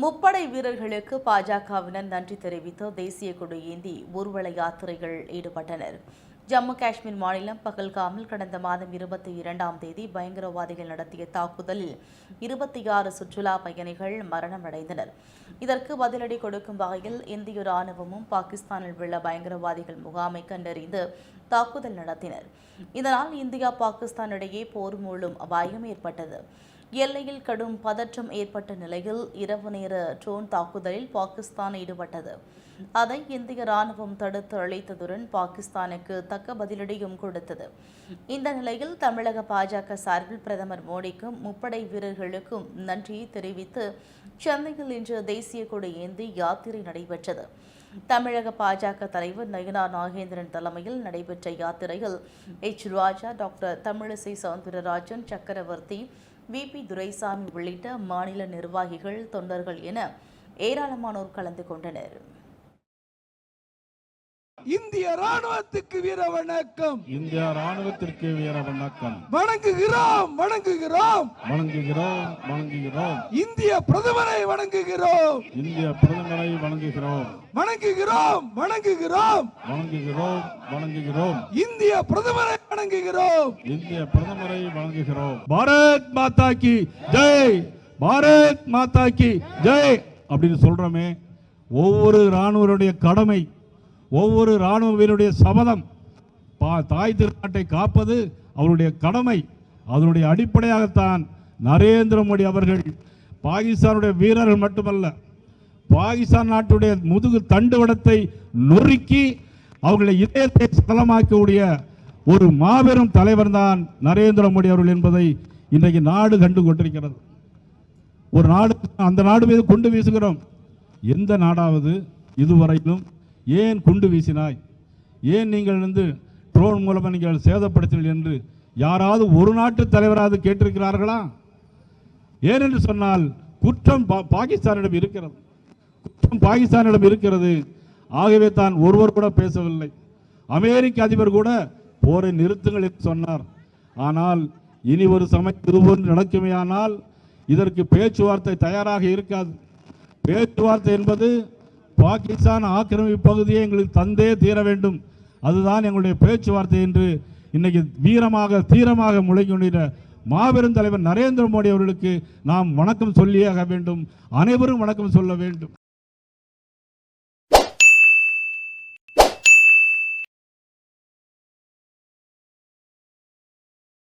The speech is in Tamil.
முப்படை வீரர்களுக்கு பாஜகவினர் நன்றி தெரிவித்து தேசிய கொடி ஏந்தி ஊர்வல யாத்திரைகள் ஈடுபட்டனர். ஜம்மு காஷ்மீர் மாநிலம் பகல்காமில் கடந்த மாதம் இருபத்தி இரண்டாம் தேதி பயங்கரவாதிகள் நடத்திய தாக்குதலில் இருபத்தி ஆறு சுற்றுலா பயணிகள் மரணமடைந்தனர். இதற்கு பதிலடி கொடுக்கும் வகையில் இந்திய ராணுவமும் பாகிஸ்தானில் உள்ள பயங்கரவாதிகள் முகாமை கண்டறிந்து தாக்குதல் நடத்தினர். இதனால் இந்தியா பாகிஸ்தான் இடையே போர் மூளும் அபாயம் ஏற்பட்டது. எல்லையில் கடும் பதற்றம் ஏற்பட்ட நிலையில் இரவு நேர ட்ரோன் தாக்குதலில் பாகிஸ்தான் ஈடுபட்டது. அதை இந்திய ராணுவம் தடுத்து அழைத்ததுடன் பாகிஸ்தானுக்கு தக்க பதிலடியும் கொடுத்தது. இந்த நிலையில் தமிழக பாஜக சார்பில் பிரதமர் மோடிக்கும் முப்படை வீரர்களுக்கும் நன்றியை தெரிவித்து சென்னையில் இன்று தேசிய கொடி ஏந்தி யாத்திரை நடைபெற்றது. தமிழக பாஜக தலைவர் நயினார் நாகேந்திரன் தலைமையில் நடைபெற்ற யாத்திரையில் H. Raja doctor Tamilisai Soundararajan Chakravarthy V P. Duraisamy உள்ளிட்ட மாநில நிர்வாகிகள் தொண்டர்கள் என ஏராளமானோர் கலந்து கொண்டனர். இந்திய ராணுவத்துக்கு வீர வணக்கம். இந்திய ராணுவத்திற்கு வீர வணக்கம். வணங்குகிறோம் வணங்குகிறோம். வணங்குகிறோம் வணங்குகிறோம். இந்திய பிரதமரை வணங்குகிறோம். இந்திய பிரதமரை வணங்குகிறோம். வணங்குகிறோம் வணங்குகிறோம். வணங்குகிறோம் வணங்குகிறோம். இந்திய பிரதமரை வணங்குகிறோம். இந்திய பிரதமரை வணங்குகிறோம். பாரத் மாதா கி ஜெய் பாரத் மாதா கி ஜெய் அப்படின்னு சொல்றோமே. ஒவ்வொரு ராணுவருடைய கடமை ஒவ்வொரு ராணுவ வீரருடைய சபதம். பா தாய் திருநாட்டை காப்பது அவருடைய கடமை. அதனுடைய அடிப்படையாகத்தான் நரேந்திர மோடி அவர்கள் பாகிஸ்தானுடைய வீரர்கள் மட்டுமல்ல பாகிஸ்தான் நாட்டுடைய முதுகு தண்டுவடத்தை நொறுக்கி அவர்களை இதயத்தை சகலமாக்கக்கூடிய ஒரு மாபெரும் தலைவர் தான் நரேந்திர மோடி அவர்கள் என்பதை இன்றைக்கு நாடு கண்டு கொண்டிருக்கிறது ஒரு நாடு அந்த நாடு மீது கொண்டு வீசுகிறோம். எந்த நாடாவது இதுவரையிலும் ஏன் குண்டு வீசினாய்? ஏன் நீங்கள் வந்து ட்ரோன் மூலமாக நீங்கள் சேதப்படுத்தினீர்கள் என்று யாராவது ஒரு நாட்டு தலைவராவது கேட்டிருக்கிறார்களா? ஏனென்று சொன்னால் குற்றம் பா- பாகிஸ்தானிடம் இருக்கிறது. குற்றம் பாகிஸ்தானிடம் இருக்கிறது. ஆகவே தான் ஒருவர் கூட பேசவில்லை. அமெரிக்க அதிபர் கூட போரை நிறுத்துங்கள் என்று சொன்னார். ஆனால் இனி ஒரு சமயம் இதுபோன்று நடக்குமேயானால் இதற்கு பேச்சுவார்த்தை தயாராக இருக்காது. பேச்சுவார்த்தை என்பது பாகிஸ்தான் ஆக்கிரமிப்பு பகுதியை எங்களுக்கு தந்தே தீர வேண்டும். அதுதான் எங்களுடைய பேச்சுவார்த்தை என்று இன்னைக்கு வீரமாக தீரமாக முழங்கின்ற மாபெரும் தலைவர் நரேந்திர மோடி அவர்களுக்கு நாம் வணக்கம் சொல்லியாக வேண்டும். அனைவரும் வணக்கம் சொல்ல வேண்டும்.